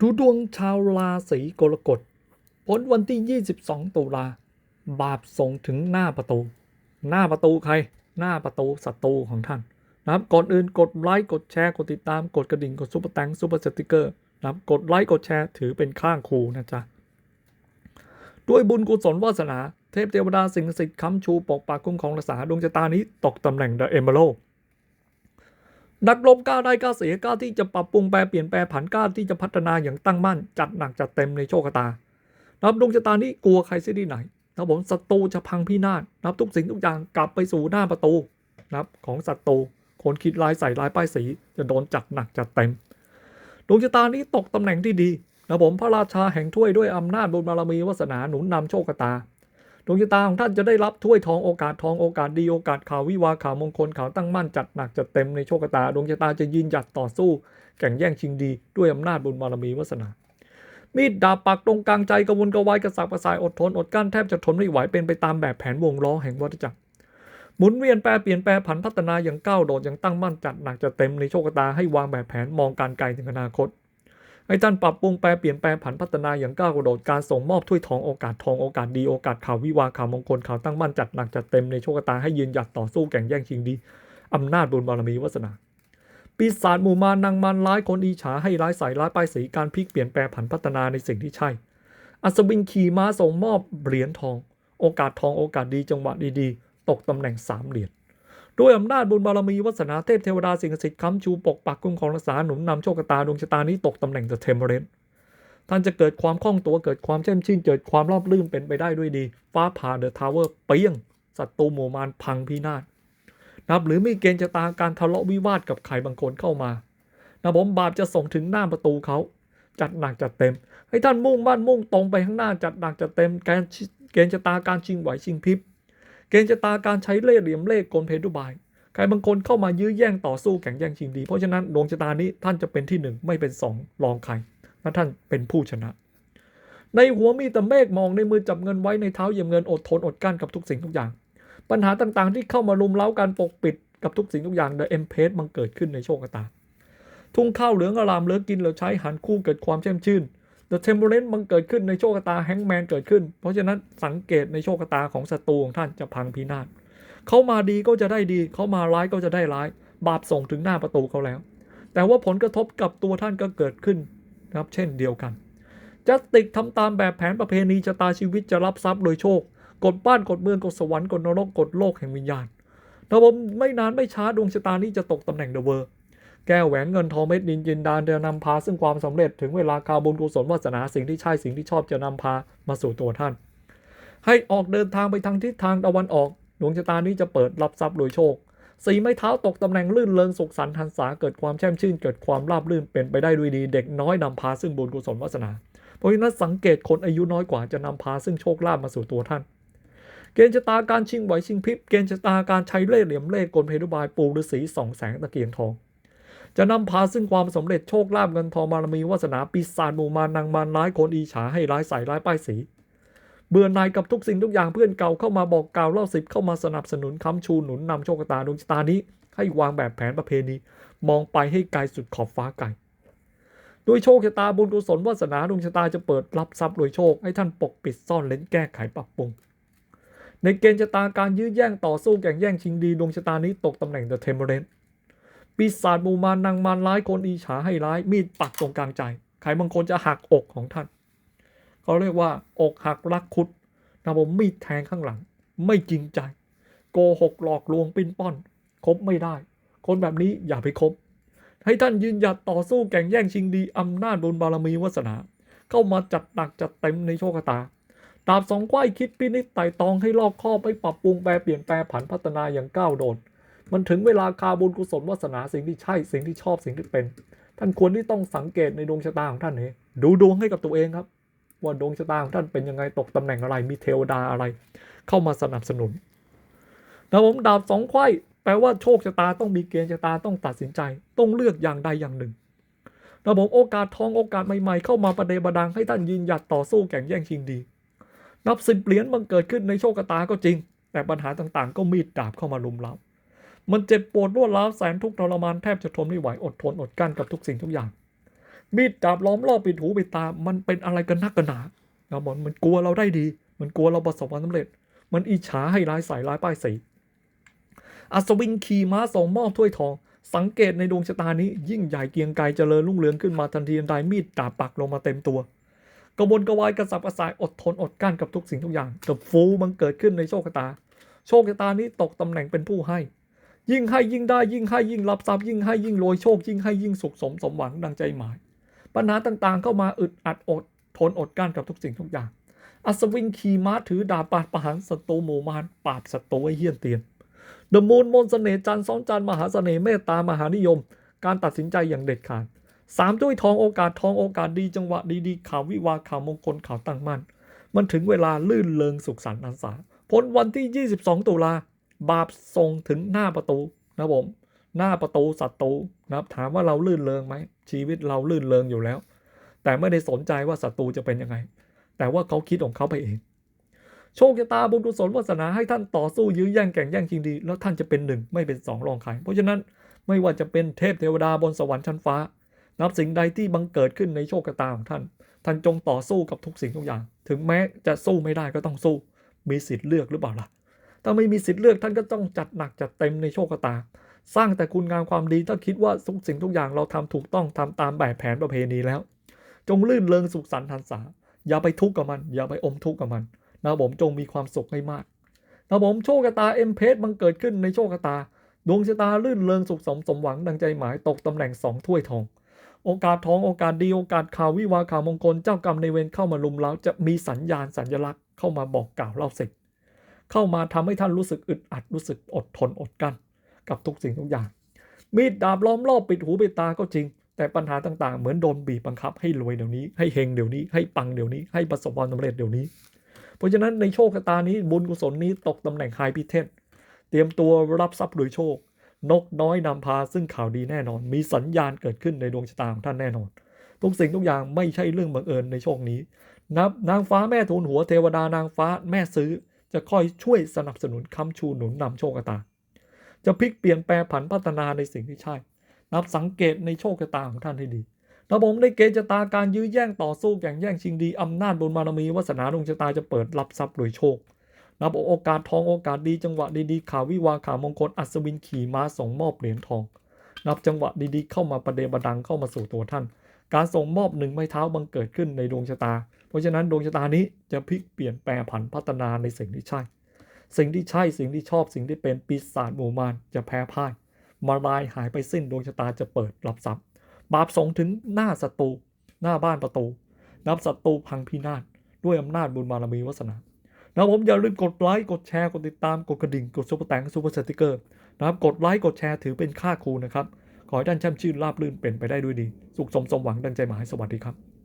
ดูดวงชาวราศีกรกฎผลวันที่ 22 ตุลา บาปส่งถึงหน้าประตู หน้าประตูใคร หน้าประตูศัตรูของท่านนะครับก่อนอื่นกดไลค์กดแชร์กดติดตามกดกระดิ่งกดซุปเปอร์แตงซุปเปอร์สติกเกอร์นะครับกดไลค์กดแชร์ถือเป็นข้างครูนะจ๊ะด้วยบุญกุศลวาสนา เทพเทวดาสิ่งศักดิ์สิทธิ์ค้ำชูปกปักคุ้มครองรักษาดวงชะตานี้ตกตำแหน่งเดอะเอมเบโล นักลบกล้าได้กล้าเสียกล้าที่จะปรับปรุงแปลเปลี่ยนแปลผันกล้าที่จะพัฒนาอย่างตั้งมั่น จัดหนักจัดเต็มในโชคตานับดวงชะตานี้กลัวใครเสียที่ไหนนับผมศัตรูจะพังพินาศนับทุกสิ่งทุกอย่างกลับไปสู่หน้าประตูนับของศัตรูคนคิดลายใส่ลายป้ายสี จะโดนจัดหนักจัดเต็มดวงชะตานี้ตกตำแหน่งที่ดีนะผมพระราชาแห่งถ้วยด้วยอำนาจบุญบารมีวาสนาหนุนนำโชคตา ดวงชะตาของท่านจะได้รับถ้วยทองโอกาสทองโอกาสดีโอกาสข่าววิวาข่าวมงคลข่าวตั้งมั่นจัดหนักจัดเต็มในโชคชะตาดวงชะตาจะยืนหยัดต่อสู้ แข่งแย่งชิงดีด้วยอำนาจบุญบารมีวาสนา มีดดาบปักตรงกลางใจกระวนกระวายกระสับกระส่ายอดทนอดกลั้นแทบจะทนไม่ไหวเป็นไปตามแบบแผนวงล้อแห่งวัฏจักรหมุนเวียนแปรเปลี่ยนแปรผันพัฒนาอย่างก้าวโดดอย่างตั้งมั่นจัดหนักจัดเต็มในโชคชะตาให้วางแบบแผนมองการไกลถึงอนาคต ให้ท่านปรับปรุงแปลเปลี่ยนแปลผันพัฒนาอย่างก้าวกระโดดการส่งมอบถ้วยทองโอกาสทองโอกาสดีโอกาสข่าววิวาข่าวมงคลข่าวตั้งมั่นจัดหนักจัดเต็มในโชคชะตาให้ยืนหยัดต่อสู้แข่งแย่งชิงดีอำนาจบุญบารมีวาสนาปีศาจหมู่มารนางมารร้ายคนอีฉาให้ร้ายใส่ร้ายป้ายสีการพลิกเปลี่ยนแปลผันพัฒนาในสิ่งที่ใช่ อัศวินขี่ม้าส่งมอบเหรียญทอง โอกาสทองโอกาสดีจังหวะดีๆ ตกตำแหน่งสามเหรียญ ด้วยอำนาจบุญบารมีวาสนาเทพเทวดาสิ่งศักดิ์สิทธิ์ค้ำชูปกปักคุ้มครองรักษาหนุนนำโชคชะตาดวงชะตานี้ตกตำแหน่งเดอะเทมเรนท่านจะเกิดความคล่องตัวเกิดความแช่มชื่นเกิดความรอบรื่นเป็นไปได้ด้วยดี ฟ้าผ่าเดอะทาวเวอร์เปี้ยงศัตรูหมู่มารพังพินาศนับหรือมีเกณฑ์ชะตาการทะเลาะวิวาทกับใครบางคนเข้ามานะผมบาปจะส่งถึงหน้าประตูเขาจัดหนักจัดเต็ม ให้ท่านมุ่งมั่นมุ่งตรงไปข้างหน้าจัดหนักจัดเต็ม การเกณฑ์ชะตาการชิงไหวชิงพริบ เกณฑ์ชะตาการใช้เล่ห์เหลี่ยมเล่ห์กลเพทุบายใครบางคนเข้ามายื้อแย่งต่อสู้แข่งแย่งชิงดี เพราะฉะนั้นดวงชะตานี้ท่านจะเป็นที่หนึ่งไม่เป็นสองรองใครและท่านเป็นผู้ชนะ ในหัวมีแต่เมฆมองในมือจับเงินไว้ในเท้าเหยียบเงินอดทนอดกลั้นกับทุกสิ่งทุกอย่าง ปัญหาต่างๆ ที่เข้ามารุมเร้าการปกปิดกับทุกสิ่งทุกอย่างเดอะเอ็มเพสมันเกิดขึ้นในโชคชะตา ทุ่งข้าวเหลืองอารามเหลือกินเหลือใช้หันคู่เกิดความแช่มชื่น The Temperance มันเกิดขึ้นในโชคชะตาแฮงแมนเกิดขึ้น เพราะฉะนั้นสังเกตในโชคชะตาของศัตรูของท่านจะพังพินาศเขามาดีก็จะได้ดี เขามาร้ายก็จะได้ร้าย บาปส่งถึงหน้าประตูเขาแล้ว แต่ว่าผลกระทบกับตัวท่านก็เกิดขึ้นนะครับเช่นเดียวกันจัสติกทำตามแบบแผนประเพณีชะตาชีวิตจะรับทรัพย์โดยโชค กดบ้านกดเมืองกดสวรรค์กดนรกกดโลกแห่งวิญญาณนะผมไม่นานไม่ช้าดวงชะตานี้จะตกตำแหน่งเดอะเวอร์ แก้วแหวนเงินทองเม็ดดินจินดานจะนำพาซึ่งความสำเร็จถึงเวลาคาวบุญกุศลวาสนาสิ่งที่ใช่สิ่งที่ชอบจะนำพามาสู่ตัวท่าน ให้ออกเดินทางไปทางทิศทางตะวันออก ดวงชะตานี้จะเปิดรับทรัพย์โดยโชค สีไม้เท้าตกตำแหน่งลื่นเริงสุขสันต์หันษาเกิดความแช่มชื่นเกิดความราบรื่นเป็นไปได้ด้วยดี เด็กน้อยนำพาซึ่งบุญกุศลวาสนา เพราะฉะนั้นสังเกตคนอายุน้อยกว่าจะนำพาซึ่งโชคลาภมาสู่ตัวท่านเกณฑ์ชะตาการชิงไหวชิงพริบเกณฑ์ชะตาการใช้เล่ห์เหลี่ยมเล่ห์กลเพทุบายปูฤาษีสองแสงตะเกียงทอง จะนำพาซึ่งความสำเร็จโชคลาภเงินทองบารมีวาสนาปีศาจหมู่มารนางมารร้ายคนอีฉาให้ร้ายใส่ร้ายป้ายสีเบื่อหน่ายกับทุกสิ่งทุกอย่างเพื่อนเก่าเข้ามาบอกกล่าวเล่าสิบเข้ามาสนับสนุนค้ำชูหนุนนำโชคชะตาดวงชะตานี้ ให้วางแบบแผนประเพณี มองไปให้ไกลสุดขอบฟ้าไกลด้วยโชคชะตาบุญกุศลวาสนาดวงชะตาจะเปิดรับทรัพย์โดยโชคให้ท่านปกปิดซ่อนเล้นแก้ไขปรับปรุง ในเกณฑ์ชะตาการยื้อแย่งต่อสู้แข่งแย่งชิงดีดวงชะตานี้ตกตำแหน่งเดอะเทมเ r รน ปีศาจมูมารนางมารร้ายคนอีฉาให้ร้าย มีดปักตรงกลางใจ ใครบางคนจะหักอกของท่าน เขาเรียกว่า อกหักรักคุดนะผมมีดแทงข้างหลัง ไม่จริงใจ โกหกหลอกลวงปิ้นป้อน คบไม่ได้ คนแบบนี้อย่าไปคบ ให้ท่านยืนหยัดต่อสู้แข่งแย่งชิงดีอำนาจบุญบารมีวาสนา เข้ามาจัดหนักจัดเต็มในโชคชะตาดาบสองควายคิดพินิจไต่ตองให้รอบคอบไปปรับปรุงแปลเปลี่ยนแปลผันพัฒนาอย่างก้าวโดด มันถึงเวลาคาบุญกุศลวาสนาสิ่งที่ใช่สิ่งที่ชอบสิ่งที่เป็น ท่านควรที่ต้องสังเกตในดวงชะตาของท่านเองดูดวงให้กับตัวเองครับ ว่าดวงชะตาของท่านเป็นยังไงตกตำแหน่งอะไรมีเทวดาอะไร เข้ามาสนับสนุนนะผมดาบสองไขว้แปลว่าโชคชะตาต้องมีเกณฑ์ชะตาต้องตัดสินใจ ต้องเลือกอย่างใดอย่างหนึ่งนะผมโอกาสทองโอกาสใหม่ๆ เข้ามาประเดประดังให้ท่านยืนหยัดต่อสู้แข่งแย่งชิงดี นับสิบเหรียญมันเกิดขึ้นในโชคชะตาก็จริง แต่ปัญหาต่างๆ ก็มีดดาบเข้ามาลุมเรา มันเจ็บปวดรวดร้าวแสนทุกข์ทรมานแทบจะทนไม่ไหวอดทนอดกั้นกับทุกสิ่งทุกอย่าง มีดดาบล้อมรอบปิดหูปิดตา มันเป็นอะไรกันนักกันหนานะมันมันกลัวเราได้ดี มันกลัวเราประสบความสำเร็จ มันอิจฉาให้ร้ายใส่ร้ายป้ายสีอัศวินขี่ม้าส่งมอบถ้วยทอง สังเกตในดวงชะตานี้ ยิ่งใหญ่เกียงไกรเจริญรุ่งเรืองขึ้นมาทันทีทันใดมีดดาบปักลงมาเต็มตัวกระวนกระวายกระสับกระส่ายอดทนอดกั้นกับทุกสิ่งทุกอย่างเดฟูมันเกิดขึ้นในโชคชะตา โชคชะตานี้ตกตำแหน่งเป็นผู้ให้ ยิ่งให้ยิ่งได้ยิ่งให้ยิ่งรับทรัพย์ยิ่งให้ยิ่งรวยโชค ยิ่งให้ยิ่งสุขสมสมหวังดังใจหมาย ปัญหาต่างๆ เข้ามาอึดอัดอด ทนอดกั้นกับทุกสิ่งทุกอย่าง อัศวินขี่ม้าถือดาบปาดประหารศัตรูหมู่มารปราบศัตรูไอ้เหี้ยนเตียนเดอะมูนมนเสน่ห์จันทร์สองจันทร์มหาเสน่ห์เมตตามหานิยม การตัดสินใจอย่างเด็ดขาดสามถ้วยทองโอกาสทองโอกาสดีจังหวะดีๆข่าววิวาข่าวมงคลข่าวตั้งมั่นมันถึงเวลาลื่นเริงสุขสันต์อันสาผลวันที่ 22 ตุลา บาปส่งถึงหน้าประตูนะผมหน้าประตูศัตรูนะครับถามว่าเราลื่นเริงไหมชีวิตเราลื่นเริงอยู่แล้ว แต่ไม่ได้สนใจว่าศัตรูจะเป็นยังไง แต่ว่าเขาคิดของเขาไปเอง โชคชะตาบุญกุศลวาสนาให้ท่านต่อสู้ยื้อแย่งแข่งแย่งชิงดี แล้วท่านจะเป็นหนึ่งไม่เป็นสองรองใครเพราะฉะนั้นไม่ว่าจะเป็นเทพเทวดาบนสวรรค์ชั้นฟ้า นับสิ่งใดที่บังเกิดขึ้นในโชคชะตาของท่าน ท่านจงต่อสู้กับทุกสิ่งทุกอย่าง ถึงแม้จะสู้ไม่ได้ก็ต้องสู้ มีสิทธิ์เลือกหรือเปล่าล่ะ ถ้าไม่มีสิทธิ์เลือกท่านก็ต้องจัดหนักจัดเต็มในโชคชะตา สร้างแต่คุณงามความดีถ้าคิดว่าทุกสิ่งทุกอย่างเราทำถูกต้องทำตามแบบแผนประเพณีแล้ว จงลื่นเริงสุขสันต์หันษา อย่าไปทุกข์กับมัน อย่าไปอมทุกข์กับมันนะผมจงมีความสุขให้มากนะผมโชคชะตาเอ็มเพสบังเกิดขึ้นในโชคชะตา ดวงชะตาลื่นเริงสุขสมสมหวังดังใจหมายตกตำแหน่งสองถ้วยทองโอกาสทองโอกาสดีโอกาสข่าววิวาข่าวมงคลเจ้ากรรมในเวรเข้ามาลุมเล้าจะมีสัญญาณสัญลักษณ์เข้ามาบอกกล่าวเล่าสิ่ง เข้ามาทำให้ท่านรู้สึกอึดอัดรู้สึกอดทนอดกั้นกับทุกสิ่งทุกอย่าง มีดดาบล้อมรอบปิดหูปิดตาก็จริง แต่ปัญหาต่างๆ เหมือนโดนบีบบังคับให้รวยเดี๋ยวนี้ ให้เฮงเดี๋ยวนี้ ให้ปังเดี๋ยวนี้ ให้ประสบความสำเร็จเดี๋ยวนี้ เพราะฉะนั้นในโชคชะตานี้บุญกุศลนี้ตกตำแหน่งไฮพิเทนเตรียมตัวรับทรัพย์โดยโชค นกน้อยนำพาซึ่งข่าวดีแน่นอน มีสัญญาณเกิดขึ้นในดวงชะตาของท่านแน่นอน ทุกสิ่งทุกอย่างไม่ใช่เรื่องบังเอิญในโชคนี้นับนางฟ้าแม่ทูลหัวเทวดานางฟ้าแม่ซื้อ จะคอยช่วยสนับสนุนค้ำชูหนุนนำโชคชะตา จะพลิกเปลี่ยนแปลผันพัฒนาในสิ่งที่ใช่ นับสังเกตในโชคชะตาของท่านให้ดีนะผมได้เกณฑ์ชะตาการยื้อแย่งต่อสู้แข่งแย่งชิงดีอำนาจบุญบารมีวาสนาดวงชะตาจะเปิดรับทรัพย์โดยโชค นับโอกาสทองโอกาสดีจังหวะดีๆข่าววิวาข่าวมงคลอัศวินขี่ม้าส่งมอบเหรียญทอง นับจังหวะดีๆเข้ามาประเดประดังเข้ามาสู่ตัวท่าน การส่งมอบหนึ่งไม้เท้าบังเกิดขึ้นในดวงชะตา เพราะฉะนั้นดวงชะตานี้จะพลิกเปลี่ยนแปลผันพัฒนาในสิ่งที่ใช่ สิ่งที่ใช่สิ่งที่ชอบสิ่งที่เป็นปีศาจหมู่มารจะแพ้พ่าย มารายหายไปสิ้นดวงชะตาจะเปิดรับทรัพย์ บาปส่งถึงหน้าศัตรูหน้าบ้านประตู นับศัตรูพังพินาศด้วยอำนาจบุญบารมีวาสนานะผมอย่าลืมกดไลค์กดแชร์กดติดตามกดกระดิ่งกดซุปเปอร์แตงซุปเปอร์สติกเกอร์นะครับกดไลค์กดแชร์ถือเป็นค่าครูนะครับ ขอให้ท่านช่ำชื่นราบรื่นเป็นไปได้ด้วยดี สุขสมสมหวังดังใจหมายสวัสดีครับ